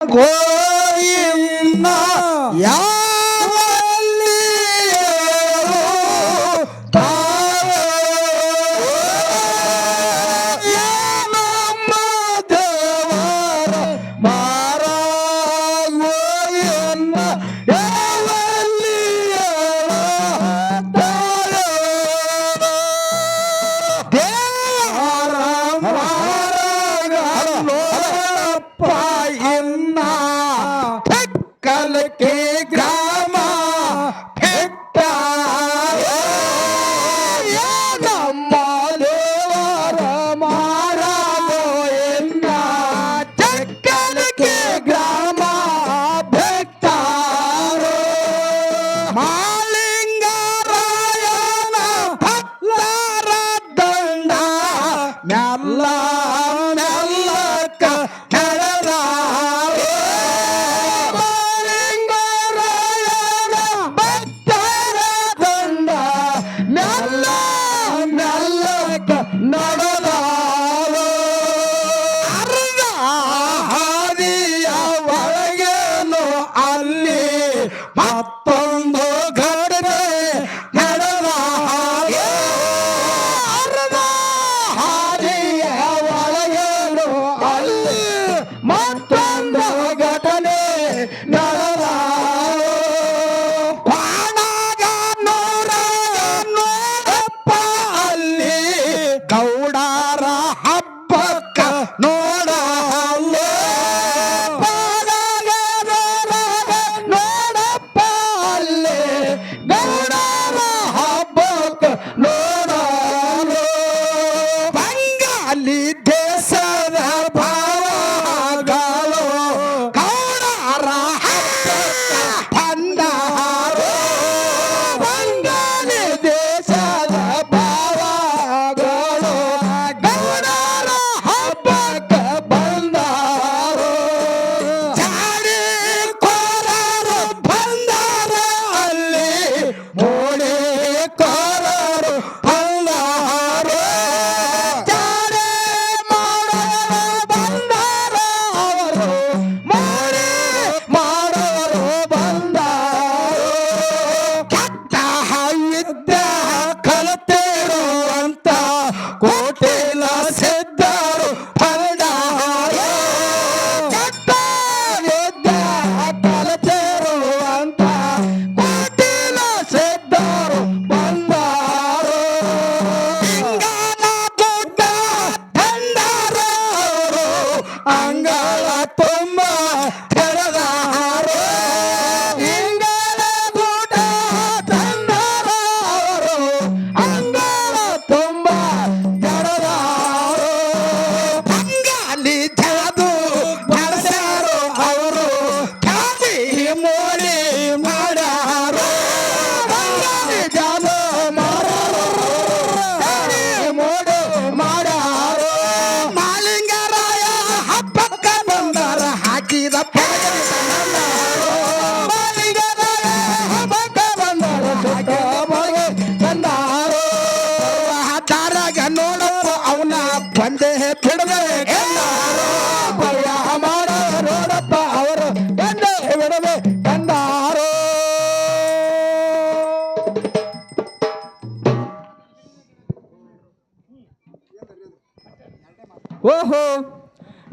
ಗೋಇನ್ನ ಯಾ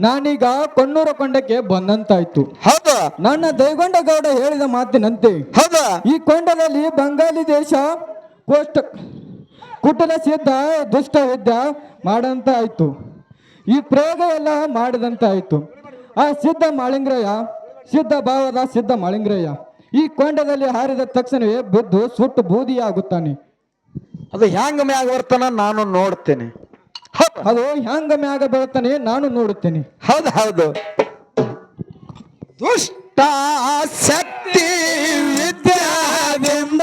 ನಾನೀಗ ಕೊಣ್ಣೂರ ಕೊಂಡಕ್ಕೆ ಬಂದಂತಾಯ್ತು. ಹೌದು? ನನ್ನ ದೈಗೊಂಡ ಗೌಡ ಹೇಳಿದ ಮಾತಿನಂತೆ. ಹೌದು? ಈ ಕೊಂಡದಲ್ಲಿ ಬಂಗಾಲಿ ದೇಶ ಕೋಷ್ಟ ಕುಟಲ ಸಿದ್ಧ ದುಷ್ಟ ಯುದ್ಧ ಮಾಡಂತ ಆಯ್ತು ಈ ಪ್ರಯೋಗ ಎಲ್ಲ ಮಾಡಿದಂತ ಆಯ್ತು ಆ ಸಿದ್ಧ ಮಾಳಿಂಗ್ರಯ್ಯ ಸಿದ್ಧ ಭಾವದ ಸಿದ್ಧ ಮಾಳಿಂಗ್ರಯ್ಯ ಈ ಕೊಂಡದಲ್ಲಿ ಹಾರಿದ ತಕ್ಷಣವೇ ಬಿದ್ದು ಸುಟ್ಟು ಬೂದಿಯಾಗುತ್ತಾನೆ. ಅದು ಹ್ಯಾಂಗ ಮ್ಯಾಗ ಬರ್ತಾನ ನಾನು ನೋಡ್ತೇನೆ. ಅದು ಹ್ಯಾಂಗ ಮ್ಯಾಗ ಬರುತ್ತಾನೆ ನಾನು ನೋಡುತ್ತೇನೆ. ಹೌದು ಹೌದು. ದುಷ್ಟ ಶಕ್ತಿ ವಿದ್ಯಾದಿಂದ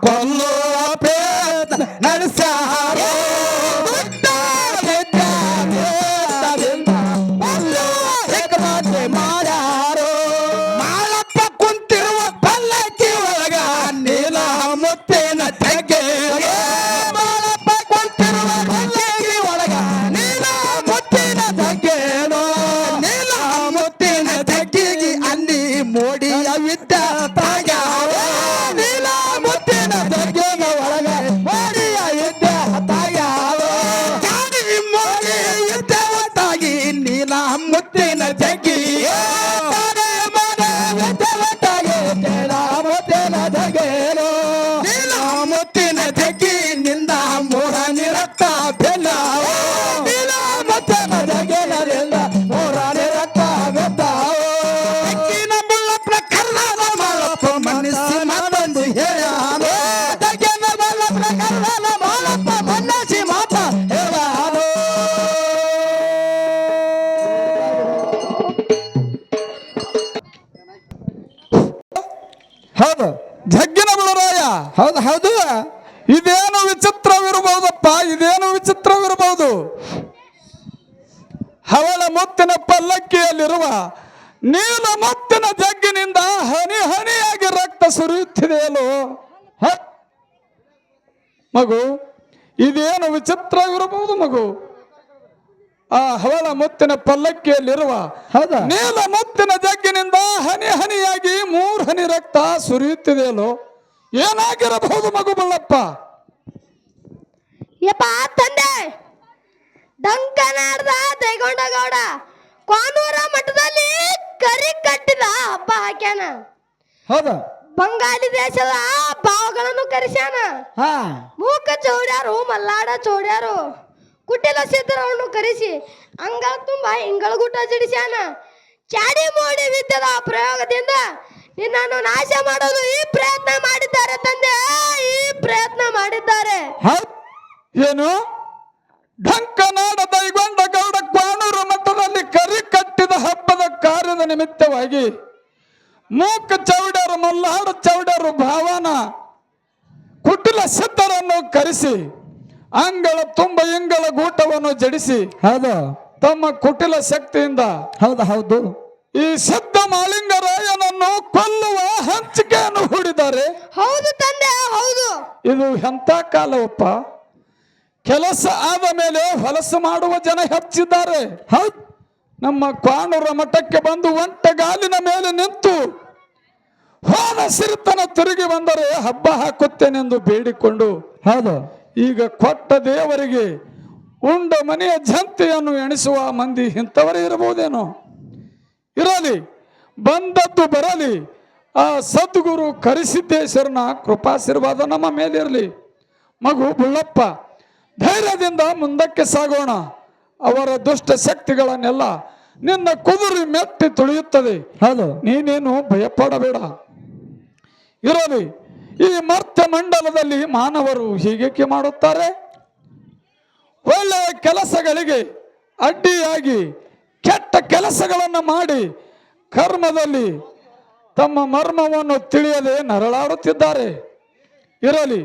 ಕೊಲ್ಲ I dig it. ಹೌದು, ಜಗ್ಗಿನ ಬುಳರಾಯ. ಹೌದು ಹೌದು. ಇದೇನು ವಿಚಿತ್ರವಿರಬಹುದಪ್ಪ, ಇದೇನು ವಿಚಿತ್ರವಿರಬಹುದು? ಹವಳ ಮುತ್ತಿನ ಪಲ್ಲಕ್ಕಿಯಲ್ಲಿರುವ ನೀಲ ಮುತ್ತಿನ ಜಗ್ಗಿನಿಂದ ಹನಿ ಹನಿಯಾಗಿ ರಕ್ತ ಸುರಿಯುತ್ತಿದೆಯಲ್ಲೋ ಮಗು, ಇದೇನು ವಿಚಿತ್ರವಿರಬಹುದು ಮಗು? ಆ ಹವಳ ಮುತ್ತಿನ ಪಲ್ಲಕ್ಕಿಯಲ್ಲಿರುವ ಹೌದಾ? ನೀಲ ಮುತ್ತಿನ ಜಗ್ಗಿನಿಂದ ಹನಿ ಹನಿಯಾಗಿ ಮೂರು ಹನಿ ರಕ್ತ ಸುರಿಯುತ್ತಿದೆಯಲ್ಲೋ? ಏನಾಗಿರಬಹುದು ಮಗು ಬಳ್ಳಪ್ಪ? ಯಪ್ಪ ತಂದೆ! ಡಂಕನಾಡ್ದ ದೈಗೊಂಡಗೌಡ ಕಾನೂರ ಮಠದಲ್ಲಿ ಕರಿ ಕಟ್ಟಿದ ಹಬ್ಬ ಹಾಕ್ಯಾನ. ಹೌದಾ? ಬಂಗಾಳಿ ದೇಶದ ಭಾವಗಳನ್ನು ಕರೆಸ್ಯಾನ. ಹಾ. ಮೂಕ ಚೌಡ್ಯಾರು ಮಲ್ಲಾಡ ಚೌಡ್ಯಾರು. ಕುಟಿಲ ಅವನು ಕರೆಸಿ. ಅಂಗಳ ತುಂಬ ಇಂಗಳಗುಟ್ಟ ಜಡಿಸ್ಯಾನ ಚಾಡಿ ಮೋಡಿ ವಿದ್ಯದ ಪ್ರಯೋಗದಿಂದ ನಿನ್ನನ್ನು ನಾಶ ಮಾಡಲು ಈ ಪ್ರಯತ್ನ ಮಾಡಿದ್ದಾರೆ ತಂದೆ. ಈ ಪ್ರಯತ್ನ ಮಾಡಿದ್ದಾರೆ. ಏನು? ಢಂಕನಾಡ ದೈಗೊಂಡ ಗೌಡ ಕ್ವಾಣೂರು ಮಠದಲ್ಲಿ ಕರಿ ಕಟ್ಟಿದ ಹಬ್ಬದ ಕಾರ್ಯದ ನಿಮಿತ್ತವಾಗಿ ಮೂಕ ಚೌಡರು, ಮಲ್ಲಾಡ ಚೌಡರು, ಭಾವನ, ಕುಟಿಲ ಸಿದ್ಧರನ್ನು ಕರೆಸಿ ಅಂಗಳ ತುಂಬ ಇಂಗಳ ಗೂಟವನ್ನು ಜಡಿಸಿ ಹೌದು. ತಮ್ಮ ಕುಟಿಲ ಶಕ್ತಿಯಿಂದ ಹೌದು ಹೌದು. ಈ ಸಿದ್ಧ ಮಾಲಿಂಗರಾಯನನ್ನು ಕೊಲ್ಲುವ ಹಂಚಿಕೆಯನ್ನು ಹೂಡಿದ್ದಾರೆ. ಹೌದು ತಂದೆ ಹೌದು. ಇದು ಎಂಥ ಕಾಲವಪ್ಪ? ಕೆಲಸ ಆದ ಮೇಲೆ ಹೊಲಸು ಮಾಡುವ ಜನ ಹೆಚ್ಚಿದ್ದಾರೆ. ಹೌದು. ನಮ್ಮ ಕಾನೂರ ಮಠಕ್ಕೆ ಬಂದು ಒಂಟಗಾಲಿನ ಮೇಲೆ ನಿಂತು ಹೋದ ಸಿರಿತನ ತಿರುಗಿ ಬಂದರೆ ಹಬ್ಬ ಹಾಕುತ್ತೇನೆಂದು ಬೇಡಿಕೊಂಡು ಹೌದು. ಈಗ ಕೊಟ್ಟ ದೇವರಿಗೆ ಉಂಡ ಮನೆಯ ಜಂತೆಯನ್ನು ಎಣಿಸುವ ಮಂದಿ ಇಂಥವರೇ ಇರಬಹುದೇನೋ? ಇರಲಿ ಬಂದದ್ದು ಬರಲಿ. ಆ ಸದ್ಗುರು ಕರಿಸಿದ್ದೇಶ್ವರನ ಕೃಪಾಶೀರ್ವಾದ ನಮ್ಮ ಮೇಲಿರಲಿ. ಮಗು ಬುಳ್ಳಪ್ಪ ಧೈರ್ಯದಿಂದ ಮುಂದಕ್ಕೆ ಸಾಗೋಣ. ಅವರ ದುಷ್ಟ ಶಕ್ತಿಗಳನ್ನೆಲ್ಲ ನಿನ್ನ ಕುದುರಿ ಮೆಟ್ಟಿ ತುಳಿಯುತ್ತದೆ. ಹಲೋ ನೀನೇನು ಭಯಪಡಬೇಡ. ಇರಲಿ ಈ ಮರ್ತ್ಯ ಮಂಡಲದಲ್ಲಿ ಮಾನವರು ಹೀಗೇಕೆ ಮಾಡುತ್ತಾರೆ? ಒಳ್ಳೆಯ ಕೆಲಸಗಳಿಗೆ ಅಡ್ಡಿಯಾಗಿ ಕೆಟ್ಟ ಕೆಲಸಗಳನ್ನು ಮಾಡಿ ಕರ್ಮದಲ್ಲಿ ತಮ್ಮ ಮರ್ಮವನ್ನು ತಿಳಿಯದೆ ನರಳಾಡುತ್ತಿದ್ದಾರೆ. ಇರಲಿ,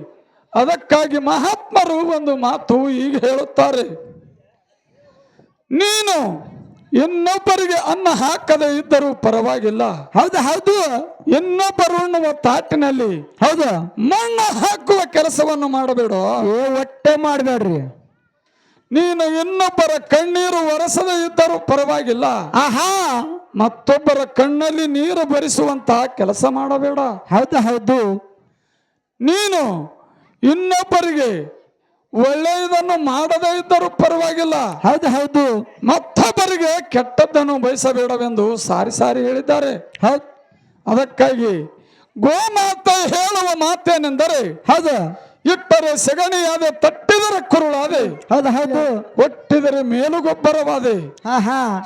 ಅದಕ್ಕಾಗಿ ಮಹಾತ್ಮರು ಒಂದು ಮಾತು ಈಗ ಹೇಳುತ್ತಾರೆ. ನೀನು ಇನ್ನೊಬ್ಬರಿಗೆ ಅನ್ನ ಹಾಕದೇ ಇದ್ದರೂ ಪರವಾಗಿಲ್ಲ. ಹೌದು ಹೌದು. ಇನ್ನೊಬ್ಬರು ಉಣ್ಣುವ ತಾಟಿನಲ್ಲಿ ಹೌದು. ಮಣ್ಣು ಹಾಕುವ ಕೆಲಸವನ್ನು ಮಾಡಬೇಡ? ಒಟ್ಟೆ ಮಾಡಬೇಡ್ರಿ. ನೀನು ಇನ್ನೊಬ್ಬರ ಕಣ್ಣೀರು ಒರೆಸದೇ ಇದ್ದರೂ ಪರವಾಗಿಲ್ಲ. ಆಹಾ. ಮತ್ತೊಬ್ಬರ ಕಣ್ಣಲ್ಲಿ ನೀರು ಬರಿಸುವಂತಹ ಕೆಲಸ ಮಾಡಬೇಡ. ಹೌದು ಹೌದು. ನೀನು ಇನ್ನೊಬ್ಬರಿಗೆ ಒಳ್ಳೆಯದನ್ನು ಮಾಡದೇ ಇದ್ದರೂ ಪರವಾಗಿಲ್ಲ. ಹೌದು ಹೌದು. ಮತ್ತೊಬ್ಬರಿಗೆ ಕೆಟ್ಟದ್ದನ್ನು ಬಯಸಬೇಡವೆಂದು ಸಾರಿ ಸಾರಿ ಹೇಳಿದ್ದಾರೆ. ಹೌದು. ಅದಕ್ಕಾಗಿ ಗೋಮಾತೆ ಹೇಳುವ ಮಾತೇನೆಂದರೆ ಹೌದು. ಇಟ್ಟರೆ ಸೆಗಣಿಯಾದೆ ತಟ್ಟಿದರೆ ಕುರುಳಾದೆ ಹೌದು ಹೌದು. ಒಟ್ಟಿದರೆ ಮೇಲುಗೊಬ್ಬರವಾದೆ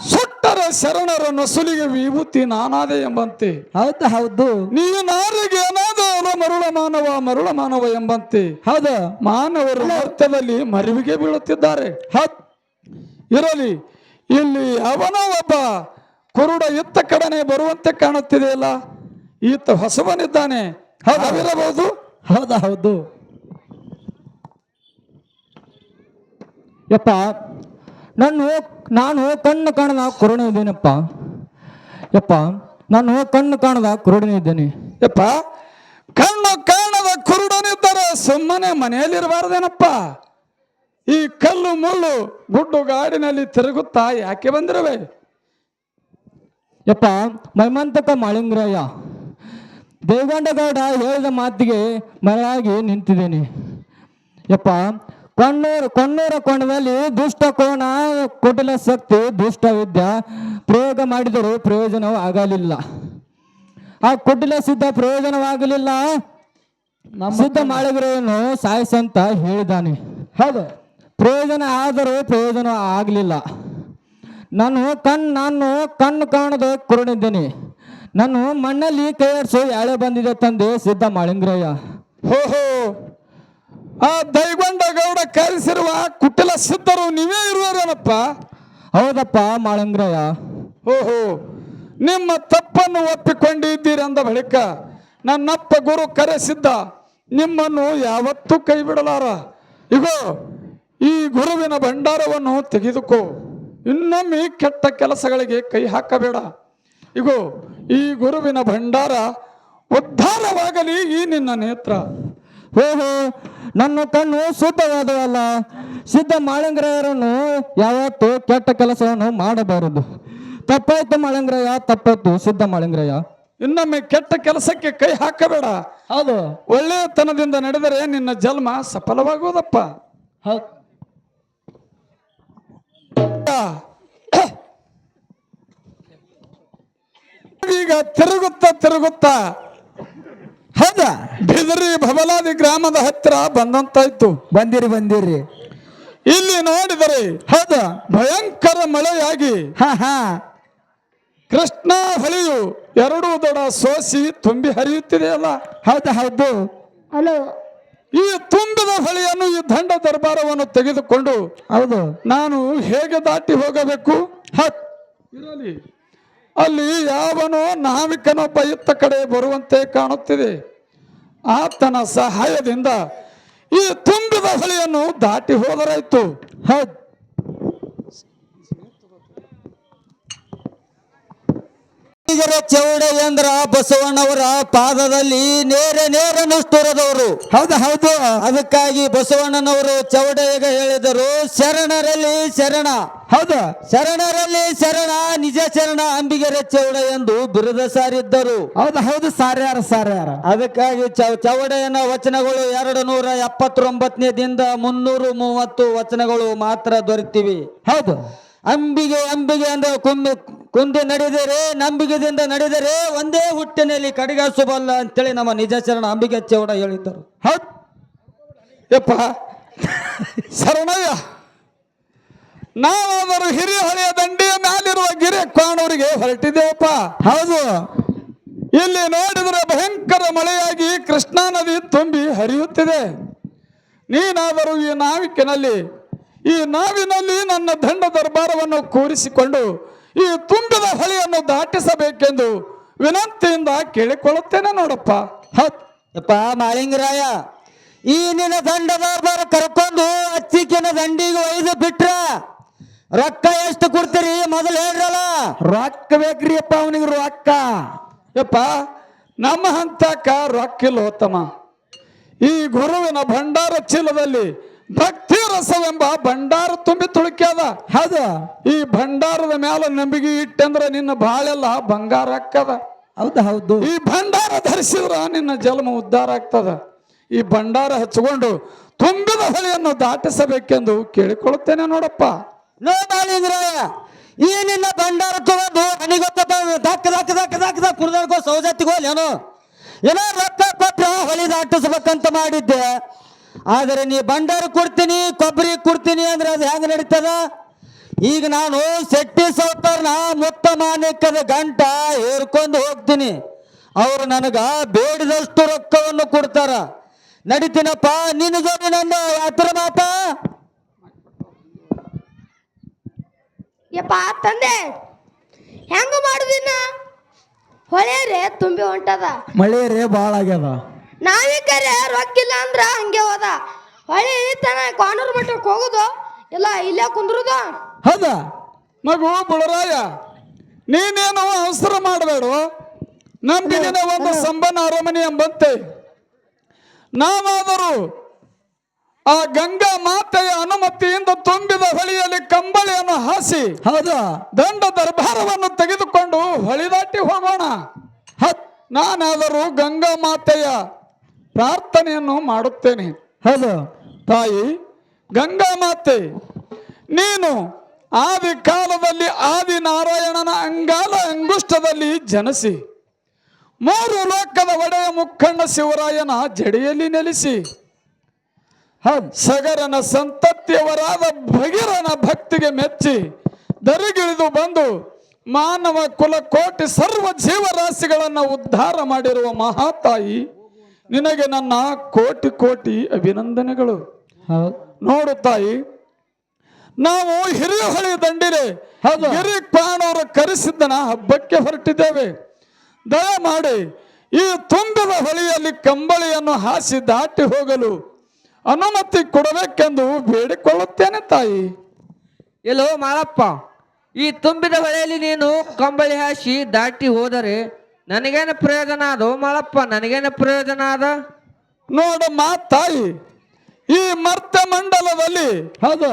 ಸುಟ್ಟರೆ ಶರಣರ ನಸುಲಿಗೆ ವಿಭೂತಿ ನಾನಾದೆ ಎಂಬಂತೆ. ಹೌದು ಹೌದು. ನೀನಾರಿಗೆ ಏನಾದ ಮರುಳ ಮಾನವ ಮರುಳ ಮಾನವ ಎಂಬಂತೆ. ಹೌದು? ಮಾನವರು ಅರ್ಥದಲ್ಲಿ ಮರಿವಿಗೆ ಬೀಳುತ್ತಿದ್ದಾರೆ. ಹತ್ ಇರಲಿ ಇಲ್ಲಿ ಅವನೋ ಒಬ್ಬ ಕುರುಡ ಇತ್ತ ಕಡನೆ ಬರುವಂತೆ ಕಾಣುತ್ತಿದೆಯಲ್ಲ? ಈತ ಹೊಸವನಿದ್ದಾನೆ. ಹೌದಿರಬಹುದು ಹೌದು ಹೌದು. ಯಪ್ಪ ನಾನು ನಾನು ಕಣ್ಣು ಕಾಣದ ಕುರುಡನಿದ್ದೇನಪ್ಪ ಯಪ್ಪ ನಾನು ಕಣ್ಣು ಕಾಣದ ಕುರುಡನಿದ್ದೇನೆ ಯಪ್ಪ ಕಣ್ಣು ಕಾಣದ ಕುರುಡನಿದ್ದರೆ ಸುಮ್ಮನೆ ಮನೆಯಲ್ಲಿರಬಾರ್ದೇನಪ್ಪ? ಈ ಕಲ್ಲು ಮುಳ್ಳು ಗುಡ್ಡು ಗಾಡಿನಲ್ಲಿ ತಿರುಗುತ್ತಾ ಯಾಕೆ ಬಂದಿರವೆ? ಯಪ್ಪ, ಮೈಮಂತಕ ಮಾಳಿಂಗ್ರಯ್ಯ ದೇವಗಂಡಗೌಡ ಹೇಳಿದ ಮಾತಿಗೆ ಮರಳಾಗಿ ನಿಂತಿದ್ದೇನೆ. ಯಪ್ಪ, ಕೊಣ್ಣೂರು, ಕೊಣ್ಣೂರ ಕೋಣದಲ್ಲಿ ದುಷ್ಟ ಕೋಣ, ಕುಟಿಲ ಶಕ್ತಿ, ದುಷ್ಟ ವಿದ್ಯೆ ಪ್ರಯೋಗ ಮಾಡಿದರೂ ಪ್ರಯೋಜನವೂ ಆಗಲಿಲ್ಲ ಆ ಕುಟಲ ಸಿದ್ಧ ಪ್ರಯೋಜನವಾಗಲಿಲ್ಲ. ಸಿದ್ಧ ಮಾಳಿಗರನ್ನು ಸಾಯಿಸಂತ ಹೇಳಿದ್ದಾನೆ. ಹೌದು. ಪ್ರಯೋಜನ ಆದರೂ ಪ್ರಯೋಜನ ಆಗಲಿಲ್ಲ. ನಾನು ಕಣ್ ನಾನು ಕಣ್ಣು ಕಾಣದೆ ಕುರುಣಿದ್ದೇನೆ. ನಾನು ಮಣ್ಣಲ್ಲಿ ಕೈಯರ್ಸು ಯಾಳೆ ಎಳೆ ಬಂದಿದೆ ತಂದೆ ಸಿದ್ಧ ಮಾಳಿಂಗ್ರಯ್ಯ. ಓಹೋ. ಆ ದೈಗೊಂಡ ಗೌಡ ಕರೆಸಿರುವ ಕುಟಿಲ ಸಿದ್ಧರು ನೀವೇ ಇರುವರೇನಪ್ಪ? ಹೌದಪ್ಪ ಮಾಳಿಂಗ್ರಯ್ಯ. ಓಹೋ. ನಿಮ್ಮ ತಪ್ಪನ್ನು ಒಪ್ಪಿಕೊಂಡಿದ್ದೀರಿ ಅಂದ ಬಳಿಕ ನನ್ನಪ್ಪ ಗುರು ಕರೆಸಿದ್ದ, ನಿಮ್ಮನ್ನು ಯಾವತ್ತೂ ಕೈ ಬಿಡಲಾರ ಇಗೋ, ಈ ಗುರುವಿನ ಭಂಡಾರವನ್ನು ತೆಗೆದುಕೋ. ಇನ್ನೊಮ್ಮೆ ಕೆಟ್ಟ ಕೆಲಸಗಳಿಗೆ ಕೈ ಹಾಕಬೇಡ. ಇಗೋ, ಈ ಗುರುವಿನ ಭಂಡಾರ ಉದ್ಧಾರವಾಗಲಿ ಈ ನಿನ್ನ ನೇತ್ರ. ಓಹೋ, ನನ್ನ ಕಣ್ಣು ಶುದ್ಧವಾದವಲ್ಲ ಸಿದ್ಧ ಮಾಳಿಂಗ್ರಯ್ಯರನ್ನು ಯಾವತ್ತೂ ಕೆಟ್ಟ ಕೆಲಸವನ್ನು ಮಾಡಬಾರದು. ತಪ್ಪಾಯ್ತು ಮಾಳಿಂಗ್ರಯ್ಯ ತಪ್ಪಾಯ್ತು ಸಿದ್ಧ ಮಳೆಂಗ್ರಯ್ಯ. ಇನ್ನೊಮ್ಮೆ ಕೆಟ್ಟ ಕೆಲಸಕ್ಕೆ ಕೈ ಹಾಕಬೇಡ. ಹೌದು. ಒಳ್ಳೆಯತನದಿಂದ ನಡೆದರೆ ನಿನ್ನ ಜನ್ಮ ಸಫಲವಾಗುವುದಪ್ಪ. ಹೌದು. ಈಗ ತಿರುಗುತ್ತ ತಿರುಗುತ್ತ ಹೌದ? ಬಿದರಿ ಭಬಲಾದಿ ಗ್ರಾಮದ ಹತ್ತಿರ ಬಂದಂತಾಯ್ತು. ಬಂದಿರಿ ಬಂದಿರಿ. ಇಲ್ಲಿ ನೋಡಿದರೆ ಹೌದ. ಭಯಂಕರ ಮಳೆಯಾಗಿ ಹಾ ಹಾ. ಕೃಷ್ಣ ಹೊಳೆಯು ಎರಡೂ ದಡ ಸೋಸಿ ತುಂಬಿ ಹರಿಯುತ್ತಿದೆಯಲ್ಲ ಹೌದು ಹೌದು. ಹಲೋ. ಈ ತುಂಬಿದ ಹೊಳೆಯನ್ನು ಈ ದಂಡ ದರ್ಬಾರವನ್ನು ತೆಗೆದುಕೊಂಡು ಹೌದು. ನಾನು ಹೇಗೆ ದಾಟಿ ಹೋಗಬೇಕು? ಇರಲಿ. ಅಲ್ಲಿ ಯಾವನೋ ನಾವಿಕನೊಬ್ಬ ಇತ್ತ ಕಡೆ ಬರುವಂತೆ ಕಾಣುತ್ತಿದೆ. ಆತನ ಸಹಾಯದಿಂದ ಈ ತುಂಬಿದ ಹೊಳೆಯನ್ನು ದಾಟಿ ಹೋದರಾಯ್ತು. ಹೌದು. ಈಗರ ಚೌಡ ಎಂದ್ರ ಬಸವಣ್ಣವರ ಪಾದದಲ್ಲಿ ನೇರ ನೇರ ನಷ್ಟರದವರು ಹೌದು ಹೌದು. ಅದಕ್ಕಾಗಿ ಬಸವಣ್ಣನವರು ಚೌಡಯ್ಯಗ ಹೇಳಿದರು ಶರಣರಲ್ಲಿ ಶರಣ. ಹೌದು. ಶರಣರಲ್ಲಿ ಶರಣ ನಿಜ ಶರಣ ಅಂಬಿಗರ ಚೌಡ ಎಂದು ಬಿರುದ ಸಾರಿದ್ದರು. ಹೌದು ಹೌದು ಸಾರ್ಯಾರ ಸಾರ್ಯಾರ. ಅದಕ್ಕಾಗಿ ಚೌಡಯ್ಯನ ವಚನಗಳು ಎರಡು ನೂರ ಎಪ್ಪತ್ತೊಂಬತ್ತನೇದಿಂದ ಮುನ್ನೂರು ಮೂವತ್ತು ವಚನಗಳು ಮಾತ್ರ ದೊರೆತಿವೆ. ಹೌದು. ಅಂಬಿಗೆ ಅಂಬಿಗೆ ಅಂದ್ರೆ ಕುಂಬಿ ಕುಂದಿ ನಡೆದರೆ ನಂಬಿಕೆದಿಂದ ನಡೆದರೆ ಒಂದೇ ಹುಟ್ಟಿನಲ್ಲಿ ಕಡೆಗಾಸಬಲ್ಲ ಅಂತೇಳಿ ನಮ್ಮ ನಿಜ ಚರಣ ಅಂಬಿಗೆ ಚೌಡ ಹೇಳಿದ್ದರು. ಹೌದು. ಯಪ್ಪ ಶರಣಯ್ಯ. ಹಿರಿಯ ಹಳೆಯ ದಂಡೆಯ ಮೇಲಿರುವ ಗಿರಿ ಕಾಣೋರಿಗೆ ಹೊರಟಿದ್ದೇವಪ್ಪ. ಹೌದು. ಇಲ್ಲಿ ನೋಡಿದರೆ ಭಯಂಕರ ಮಳೆಯಾಗಿ ಕೃಷ್ಣಾ ನದಿ ತುಂಬಿ ಹರಿಯುತ್ತಿದೆ. ನೀನಾದರೂ ಈ ನಾವಿಕಿನಲ್ಲಿ ಈ ನಾವಿನಲ್ಲಿ ನನ್ನ ದಂಡ ದರ್ಬಾರವನ್ನು ಕೂರಿಸಿಕೊಂಡು ಈ ತುಂಬಿದ ಹೊಳೆಯನ್ನು ದಾಟಿಸಬೇಕೆಂದು ವಿನಂತಿಯಿಂದ ಕೇಳಿಕೊಳ್ಳುತ್ತೇನೆ ನೋಡಪ್ಪ. ಹೌದು. ಯಪ್ಪ ಮಾಳಿಂಗರಾಯ ಈ ನಿನ್ನ ದಂಡದ ಕರ್ಕೊಂಡು ಅಚ್ಚಿಕಿನ ದಂಡಿಗೆ ಒಯ್ದು ಬಿಟ್ರ ರೊಕ್ಕ ಎಷ್ಟು ಕೊಡ್ತೀರಿ? ಮೊದಲು ಹೇಳ್ರಲ್ಲ. ರೊಕ್ಕ ಬೇಕ್ರಿ ಅಪ್ಪ ಅವನಿಗೆ ರೊಕ್ಕ. ಯಪ್ಪ ನಮ್ಮ ಹಂತಕ ರೊಕ್ಕಿಲ್ಲ ಉತ್ತಮ. ಈ ಗುರುವಿನ ಭಂಡಾರ ಚೀಲದಲ್ಲಿ ಭಕ್ತಿ ರಸವೆಂಬ ಭಂಡಾರ ತುಂಬಿ ತುಳುಕ್ಯದ ಹೌದು ಈ ಭಂಡಾರದ ಮೇಲೆ ನಂಬಿಕೆ ಇಟ್ಟಂದ್ರೆ ನಿನ್ನ ಬಾಳೆಲ್ಲ ಬಂಗಾರ ಹಾಕದ ಹೌದು ಹೌದು. ಈ ಭಂಡಾರ ಧರಿಸಿದ್ರ ನಿನ್ನ ಜನ್ಮ ಉದ್ಧಾರ ಆಗ್ತದ. ಈ ಭಂಡಾರ ಹಚ್ಕೊಂಡು ತುಂಬಿದ ಹೊಳೆಯನ್ನು ದಾಟಿಸಬೇಕೆಂದು ಕೇಳಿಕೊಳ್ಳುತ್ತೇನೆ ನೋಡಪ್ಪ. ನೋ ಮಾಳಿಂಗರಾಯ ಈ ನಿನ್ನ ಭಂಡಾರ ತಗೊಂಡು ಹಣಿಗೊತ್ತ ದಕ್ಕ ದಕ್ಕ ದಕ್ಕ ದಕ್ಕ ದಕ್ಕ ಕುಡ್ದಾಡ್ಕೋ ಸೌಜತ್ತಿಗೋ ಏನೋ ಏನೋ ರೊಕ್ಕ ಹೊಳಿ ದಾಟಿಸ್ಬೇಕಂತ ಮಾಡಿದ್ದೆ. ಆದರೆ ನೀ ಬಂಡಾರ ಕೊಡ್ತೀನಿ ಕೊಬ್ಬರಿ ಕೊಡ್ತೀನಿ ಅಂದ್ರೆ ಅದು ಹೆಂಗ್ ನಡೀತದ? ಈಗ ನಾನು ಶೆಟ್ಟಿ ಸೌತರ್ನ ಮುತ್ತ ಮಾನಿಕದ ಗಂಟ ಹೇರ್ಕೊಂಡು ಹೋಗ್ತೀನಿ. ಅವರು ನನಗ ಬೇಡದಷ್ಟು ರೊಕ್ಕವನ್ನು ಕೊಡ್ತಾರ. ನಡಿತೀನಪ್ಪ ನಿನ್ನ ಜೋಡಿ ನನ್ನ ಯಾತ್ರ ಮಾತ? ಯಪ್ಪ ತಂದೆ ಹೆಂಗ ಮಾಡುದಿನ್ನ? ಹೊಳೆಯರೆ ತುಂಬಿ ಹೊಂಟದ. ಮಳೆ ರೇ ಭಾಳ ಆಗ್ಯದ ನಾವಿಕರೆ ರೊಕ್ಕಿಲ್ಲ ಅಂದ್ರೆ ಹಂಗೆ ಹೋದ. ಹೊಳೆ ತನ ಕಾನೂರು ಮಟ್ಟಕ್ಕೆ ಹೋಗುದು ಇಲ್ಲ ಇಲ್ಲೇ ಕುಂದ್ರುದು. ಹೌದ? ಮಗು ಬುಳರಾಯ ನೀನೇನು ಅವಸರ ಮಾಡಬೇಡ. ನಂಬಿಕೆನ ಒಂದು ಸಂಬನ ಅರಮನೆ ಎಂಬಂತೆ. ನಾವಾದರೂ ಆ ಗಂಗಾ ಮಾತೆಯ ಅನುಮತಿಯಿಂದ ತುಂಬಿದ ಹೊಳಿಯಲ್ಲಿ ಕಂಬಳಿಯನ್ನು ಹಾಸಿ ಹೌದ? ದಂಡ ದರ್ಬಾರವನ್ನು ತೆಗೆದುಕೊಂಡು ಹೊಳಿ ದಾಟಿ ಹೋಗೋಣ. ಹತ್ ನಾನಾದರೂ ಗಂಗಾ ಮಾತೆಯ ಪ್ರಾರ್ಥನೆಯನ್ನು ಮಾಡುತ್ತೇನೆ. ಹಲೋ ತಾಯಿ ಗಂಗಾ ಮಾತೆ ನೀನು ಆದಿ ಕಾಲದಲ್ಲಿ ಆದಿ ನಾರಾಯಣನ ಅಂಗಾಲ ಅಂಗುಷ್ಟದಲ್ಲಿ ಜನಿಸಿ ಮೂರು ಲೋಕದ ಒಡೆಯ ಮುಖಂಡ ಶಿವರಾಯನ ಜಡಿಯಲ್ಲಿ ನೆಲೆಸಿ ಸಗರನ ಸಂತತಿಯವರಾದ ಭಗಿರನ ಭಕ್ತಿಗೆ ಮೆಚ್ಚಿ ದರಿಗಿಳಿದು ಬಂದು ಮಾನವ ಕುಲ ಕೋಟಿ ಸರ್ವ ಜೀವರಾಶಿಗಳನ್ನು ಉದ್ಧಾರ ಮಾಡಿರುವ ಮಹಾತಾಯಿ ನಿನಗೆ ನನ್ನ ಕೋಟಿ ಕೋಟಿ ಅಭಿನಂದನೆಗಳು. ನೋಡು ತಾಯಿ ನಾವು ಹಿರಿಯಹೊಳಿ ದಂಡಿಲೆ ದಂಡಿರೆ ಗಿರಿ ಪಾಣವರು ಕರೆಸಿದ್ದನ ಹಬ್ಬಕ್ಕೆ ಹೊರಟಿದ್ದೇವೆ. ದಯ ಮಾಡಿ ಈ ತುಂಬಿದ ಹೊಳಿಯಲ್ಲಿ ಕಂಬಳಿಯನ್ನು ಹಾಸಿ ದಾಟಿ ಹೋಗಲು ಅನುಮತಿ ಕೊಡಬೇಕೆಂದು ಬೇಡಿಕೊಳ್ಳುತ್ತೇನೆ ತಾಯಿ. ಎಲ್ಲೋ ಮಾಳಪ್ಪ ಈ ತುಂಬಿದ ಹೊಳೆಯಲ್ಲಿ ನೀನು ಕಂಬಳಿ ಹಾಸಿ ದಾಟಿ ಹೋದರೆ ನನಗೇನು ಪ್ರಯೋಜನ ಅದು? ಮಳಪ್ಪ ನನಗೇನು ಪ್ರಯೋಜನ ಅದ? ನೋಡಮ್ಮ ತಾಯಿ, ಈ ಮರ್ತ ಮಂಡಲದಲ್ಲಿ ಹೌದ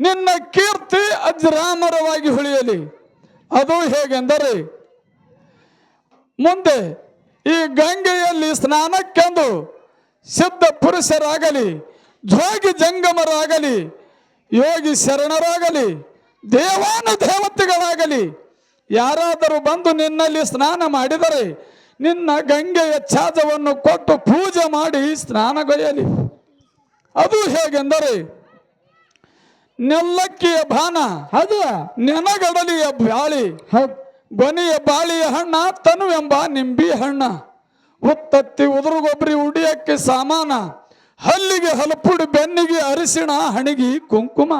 ನಿನ್ನ ಕೀರ್ತಿ ಅಜರಾಮರವಾಗಿ ಉಳಿಯಲಿ ಅದು ಹೇಗೆಂದರೆ, ಮುಂದೆ ಈ ಗಂಗೆಯಲ್ಲಿ ಸ್ನಾನಕ್ಕೆಂದು ಸಿದ್ಧ ಪುರುಷರಾಗಲಿ ಜೋಗಿ ಜಂಗಮರಾಗಲಿ, ಯೋಗಿ ಶರಣರಾಗಲಿ, ದೇವಾನು ದೇವತೆಗಳಾಗಲಿ ಯಾರಾದರೂ ಬಂದು ನಿನ್ನಲ್ಲಿ ಸ್ನಾನ ಮಾಡಿದರೆ ನಿನ್ನ ಗಂಗೆಯ ಛಾಜವನ್ನು ಕೊಟ್ಟು ಪೂಜೆ ಮಾಡಿ ಸ್ನಾನಗೊಯ್ಯಲಿ ಅದು ಹೇಗೆಂದರೆ ನೆಲ್ಲಕ್ಕಿಯ ಬಾನ ಹೌದು ನೆನಗಡಲಿಯ ಬ್ಯಾಳಿ ಗೊನೆಯ ಬಾಳಿಯ ಹಣ್ಣ ತನುವೆಂಬ ನಿಂಬಿ ಹಣ್ಣ ಉತ್ತತ್ತಿ ಉದುರುಗೊಬ್ಬರಿ ಉಡಿಯಕ್ಕೆ ಸಾಮಾನ ಹಲ್ಲಿಗೆ ಹಲಪುಡಿ ಬೆನ್ನಿಗೆ ಅರಿಶಿಣ ಹಣಿಗಿ ಕುಂಕುಮ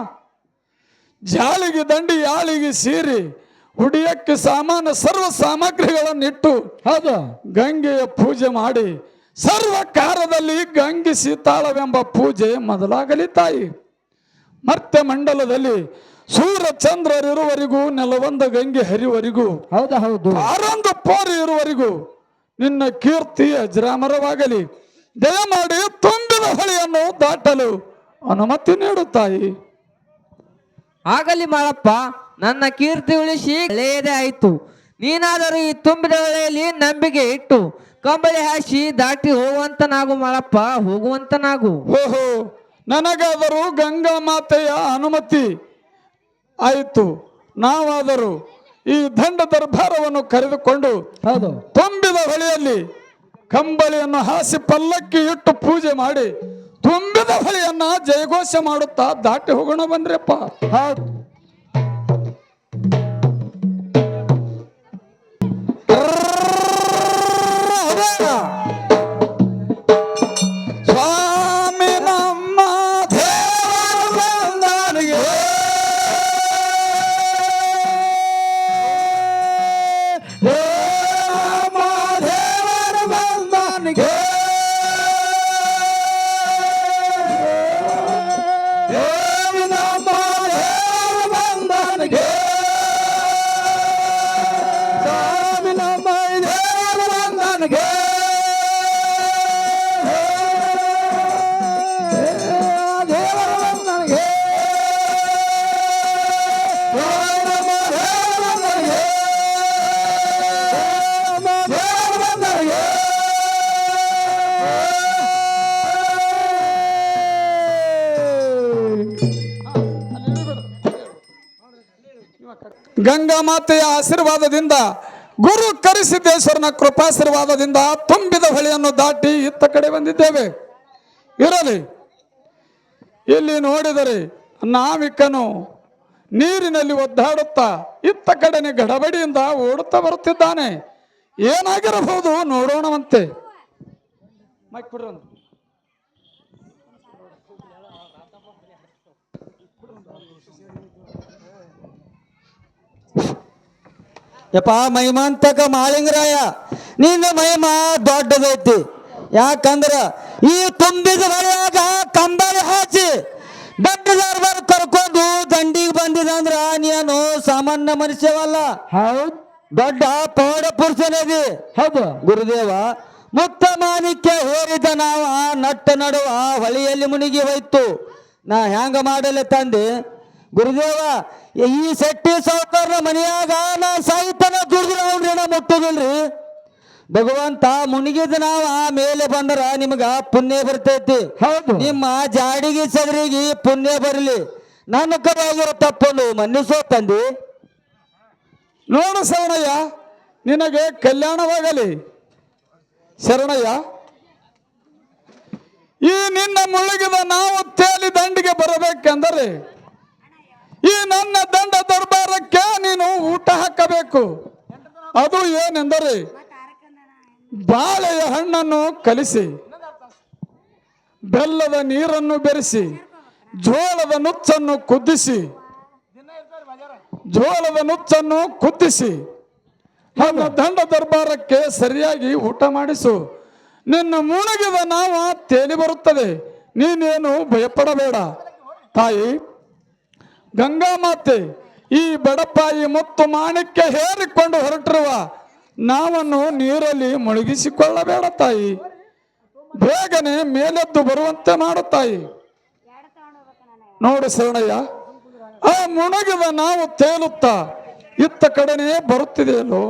ಜಾಳಿಗೆ ದಂಡಿ ಯಾಳಿಗೆ ಸೀರೆ ಉಡಿಯಕ್ಕೆ ಸಾಮಾನ್ಯ ಸರ್ವ ಸಾಮಗ್ರಿಗಳನ್ನಿಟ್ಟು ಹೌದು. ಗಂಗೆಯ ಪೂಜೆ ಮಾಡಿ ಸರ್ವ ಕಾಲದಲ್ಲಿ ಗಂಗೆ ಸೀತಾಳವೆಂಬ ಪೂಜೆ ಮೊದಲಾಗಲಿ ತಾಯಿ. ಮರ್ತ್ಯ ಮಂಡಲದಲ್ಲಿ ಸೂರ್ಯ ಚಂದ್ರರಿರುವರಿಗೂ ನೆಲವೊಂದ ಗಂಗೆ ಹರಿವರಿಗೂ ಹೌದು ಹೌದು. ಆರೊಂದು ಪೋರಿ ಇರುವರಿಗೂ ನಿನ್ನ ಕೀರ್ತಿ ಅಜರಾಮರವಾಗಲಿ. ದಯಮಾಡಿ ತುಂಬಿದ ಹೊಳೆಯನ್ನು ದಾಟಲು ಅನುಮತಿ ನೀಡು ತಾಯಿ. ಆಗಲಿ ಮಾಳಪ್ಪ. ನನ್ನ ಕೀರ್ತಿ ಉಳಿಸಿ ಒಳ್ಳೆಯದೇ ಆಯಿತು. ನೀನಾದರೂ ಈ ತುಂಬಿದ ಹೊಳೆಯಲ್ಲಿ ನಂಬಿಕೆ ಇಟ್ಟು ಕಂಬಳಿ ಹಾಸಿ ದಾಟಿ ಹೋಗುವಂತನಾಗು ಮಾಳಪ್ಪ ಹೋಗುವಂತನಾಗು. ಓಹೋ ನನಗಾದರೂ ಗಂಗಾ ಮಾತೆಯ ಅನುಮತಿ ಆಯಿತು. ನಾವಾದರೂ ಈ ದಂಡ ದರ್ಬಾರವನ್ನು ಕರೆದುಕೊಂಡು ಹೌದು. ತುಂಬಿದ ಹೊಳೆಯಲ್ಲಿ ಕಂಬಳಿಯನ್ನು ಹಾಸಿ ಪಲ್ಲಕ್ಕಿ ಇಟ್ಟು ಪೂಜೆ ಮಾಡಿ ತುಂಬಿದ ಹೊಳೆಯನ್ನ ಜಯಘೋಷ ಮಾಡುತ್ತಾ ದಾಟಿ ಹೋಗೋಣ ಬಂದ್ರಪ್ಪ ಹೌದು. ಗಂಗಾ ಮಾತೆಯ ಆಶೀರ್ವಾದದಿಂದ, ಗುರು ಕರಿಸಿದ್ದೇಶ್ವರನ ಕೃಪಾಶೀರ್ವಾದದಿಂದ ತುಂಬಿದ ಹೊಳೆಯನ್ನು ದಾಟಿ ಇತ್ತ ಕಡೆ ಬಂದಿದ್ದೇವೆ. ಇರಲಿ ಇಲ್ಲಿ ನೋಡಿದರೆ ನಾವಿಕನು ನೀರಿನಲ್ಲಿ ಒದ್ದಾಡುತ್ತಾ ಇತ್ತ ಕಡೆನೆ ಗಡಬಡಿಯಿಂದ ಓಡುತ್ತಾ ಬರುತ್ತಿದ್ದಾನೆ. ಏನಾಗಿರಬಹುದು ನೋಡೋಣವಂತೆ ಮೈಕ್ ಕೊಡ್ರಿ ಒಂದು. ಯಪ್ಪ ಮಹಿಮಾಂತಕ ಮಾಳಿಂಗರಾಯ ನಿನ್ನ ಮಹಿಮಾ ದೊಡ್ಡದೈತಿ. ಯಾಕಂದ್ರ ಈ ತುಂಬಿದ ಹೊಳೆಯಾಗ ಕಂಬಳಿ ಹಾಚಿ ದೊಡ್ಡದಾರ್ಬಾರ್ ಕರ್ಕೊಂಡು ದಂಡಿಗೆ ಬಂದಿದ ಅಂದ್ರ ನೀನು ಸಾಮಾನ್ಯ ಮನುಷ್ಯವಲ್ಲ. ಹೌದು. ದೊಡ್ಡ ಪೌಡ ಪುರುಷನದಿ ಹೌದು. ಗುರುದೇವ ಮುತ್ತ ಮಾಣಿಕ್ಯ ಹೇರಿದ ನಾವ ನಟ್ಟ ನಡುವ ಹೊಳೆಯಲ್ಲಿ ಮುನಿಗಿ ಹೋಯ್ತು. ನಾ ಹ್ಯಾಂಗ ಮಾಡಲೆ ತಂದೆ? ಗುರುದೇವ ಈ ಶೆಟ್ಟಿ ಸಾವುಕಾರನ ಮನೆಯಾಗ ನಾ ಸಾಹಿತ್ಯನ ದುಡ್ದು ಅವ್ರಿ ನಾ ಮುಟ್ಟುದಿಲ್ರಿ? ಭಗವಂತ ಮುಳುಗಿದ ನಾವ ಮೇಲೆ ಬಂದ್ರ ನಿಮಗ ಪುಣ್ಯ ಬರ್ತೈತಿ. ಹೌದು. ನಿಮ್ಮ ಜಾಡಿಗೆ ಸದರಿಗೆ ಪುಣ್ಯ ಬರಲಿ. ನನ್ನ ಕಡೆಯಾಗಿರೋ ತಪ್ಪನ್ನು ಮನ್ನಿಸೋ ತಂದಿ. ನೋಡು ಶರಣಯ್ಯ ನಿನಗೆ ಕಲ್ಯಾಣವಾಗಲಿ. ಶರಣಯ್ಯ ಈ ನಿನ್ನ ಮುಳುಗಿದ ನಾವು ತೇಲಿ ದಂಡಿಗೆ ಬರಬೇಕೆಂದರೆ ಈ ನನ್ನ ದಂಡ ದರ್ಬಾರಕ್ಕೆ ನೀನು ಊಟ ಹಾಕಬೇಕು. ಅದು ಏನೆಂದರೆ ಬಾಳೆಯ ಹಣ್ಣನ್ನು ಕಲಿಸಿ, ಬೆಲ್ಲದ ನೀರನ್ನು ಬೆರೆಸಿ, ಜೋಳದ ನುಚ್ಚನ್ನು ಕುದಿಸಿ ಜೋಳದ ನುಚ್ಚನ್ನು ಕುದಿಸಿ ನನ್ನ ದಂಡ ದರ್ಬಾರಕ್ಕೆ ಸರಿಯಾಗಿ ಊಟ ಮಾಡಿಸು. ನಿನ್ನ ಮುಳುಗಿದ ನಾವ ತೇಲಿ ಬರುತ್ತದೆ, ನೀನೇನು ಭಯಪಡಬೇಡ. ತಾಯಿ ಗಂಗಾ ಮಾತೆ, ಈ ಬಡಪಾಯಿ ಮುತ್ತು ಮಾಣಿಕ್ಯ ಹೇರಿಕೊಂಡು ಹೊರಟಿರುವ ನಾವನ್ನು ನೀರಲ್ಲಿ ಮುಳುಗಿಸಿಕೊಳ್ಳಬೇಡ ತಾಯಿ. ಬೇಗನೆ ಮೇಲೆದ್ದು ಬರುವಂತೆ ಮಾಡು ತಾಯಿ. ನೋಡು ಶರಣಯ್ಯ, ಆ ಮುಣಗಿದ ನಾವು ತೇಲುತ್ತಾ ಇತ್ತ ಕಡೆನೇ ಬರುತ್ತಿದೆಯಲ್ಲೋ?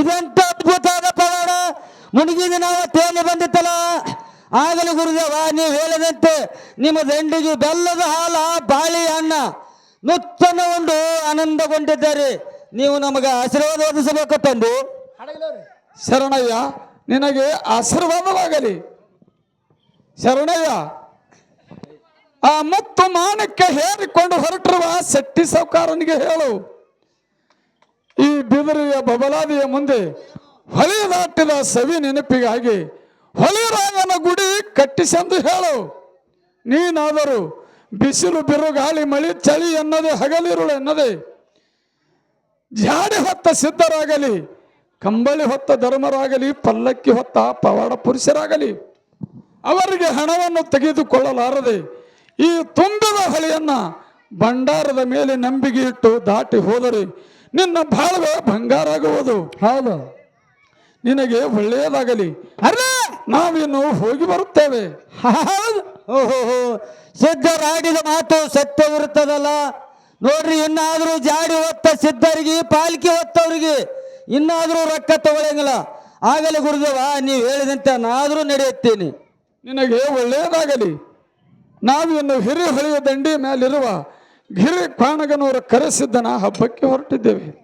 ಇದೆಂತ ಅದ್ಭುತವಾದ ಪವಾಡ. ಮುಣಗಿದ ನಾವು ತೇಲಿ ಬಂದಿತ್ತಲ್ಲ. ಆಗಲಿ ಗುರುದೇವ, ನೀವು ಹೇಳಿದಂತೆ ನಿಮ್ಮ ದಂಡಿಗೆ ಬೆಲ್ಲದ ಹಾಲ, ಬಾಳಿ ಅಣ್ಣ ನುತ್ತನ ಒಂದು ಆನಂದಗೊಂಡಿದ್ದಾರೆ. ನೀವು ನಮಗೆ ಆಶೀರ್ವಾದ ಒದಗಿಸಬೇಕು ತಂದು. ಶರಣಯ್ಯ, ನಿನಗೆ ಆಶೀರ್ವಾದವಾಗಲಿ. ಶರಣಯ್ಯ, ಆ ಮತ್ತು ಮಾನಕ್ಕೆ ಹೇರಿಕೊಂಡು ಹೊರಟಿರುವ ಶೆಟ್ಟಿ ಸಾವುಕಾರನಿಗೆ ಹೇಳು. ಈ ಬಿದಿರಿಯ ಬಬಲಾದಿಯ ಮುಂದೆ ಹೊಳಿ ಸವಿ ನೆನಪಿಗಾಗಿ ಹೊಳಿರಾಯನ ಗುಡಿ ಕಟ್ಟಿಸೆಂದು ಹೇಳು. ನೀನಾದರೂ ಬಿಸಿಲು ಬಿರುಗಾಳಿ ಮಳಿ ಚಳಿ ಎನ್ನದೆ ಹಗಲಿರುಳು ಎನ್ನದೆ. ಜಾಡಿ ಹೊತ್ತ ಸಿದ್ಧರಾಗಲಿ ಕಂಬಳಿ ಹೊತ್ತ ಧರ್ಮರಾಗಲಿ ಪಲ್ಲಕ್ಕಿ ಹೊತ್ತ ಪವಾಡ ಪುರುಷರಾಗಲಿ ಅವರಿಗೆ ಹಣವನ್ನು ತೆಗೆದುಕೊಳ್ಳಲಾರದೆ ಈ ತುಂಬಿದ ಹಳಿಯನ್ನ ಭಂಡಾರದ ಮೇಲೆ ನಂಬಿಕೆ ಇಟ್ಟು ದಾಟಿ ಹೋದರೆ ನಿನ್ನ ಬಾಳ್ವೆ ಬಂಗಾರಾಗುವುದು ಹೌದು. ನಿನಗೆ ಒಳ್ಳೆಯದಾಗಲಿ. ಅರೆ! ನಾವಿನ್ನು ಹೋಗಿ ಬರುತ್ತೇವೆ. ಓಹೋ ಸಿದ್ಧರಾಡಿದ ಮಾತು ಸತ್ಯವಿರುತ್ತದಲ್ಲ? ನೋಡ್ರಿ ಇನ್ನಾದ್ರೂ ಜಾಡಿ ಹೊತ್ತ ಸಿದ್ಧರಿಗೆ ಪಾಲ್ಕಿ ಹೊತ್ತವ್ರಿಗೆ ಇನ್ನಾದ್ರೂ ರೊಕ್ಕ ತಗೊಳಂಗಿಲ್ಲ. ಆಗಲಿ ಗುರುದೇವ ನೀವು ಹೇಳಿದಂತೆ ನಾದ್ರೂ ನಡೆಯುತ್ತೇನೆ. ನಿನಗೆ ಒಳ್ಳೆಯದಾಗಲಿ ನಾವಿನ್ನು ಹಿರಿ ಹೊಳೆಯ ದಂಡಿ ಮೇಲಿರುವ ಗಿರಿ ಕಾಣಗನವರು ಕರೆಸಿದ್ದನ ಹಬ್ಬಕ್ಕೆ ಹೊರಟಿದ್ದೇವೆ.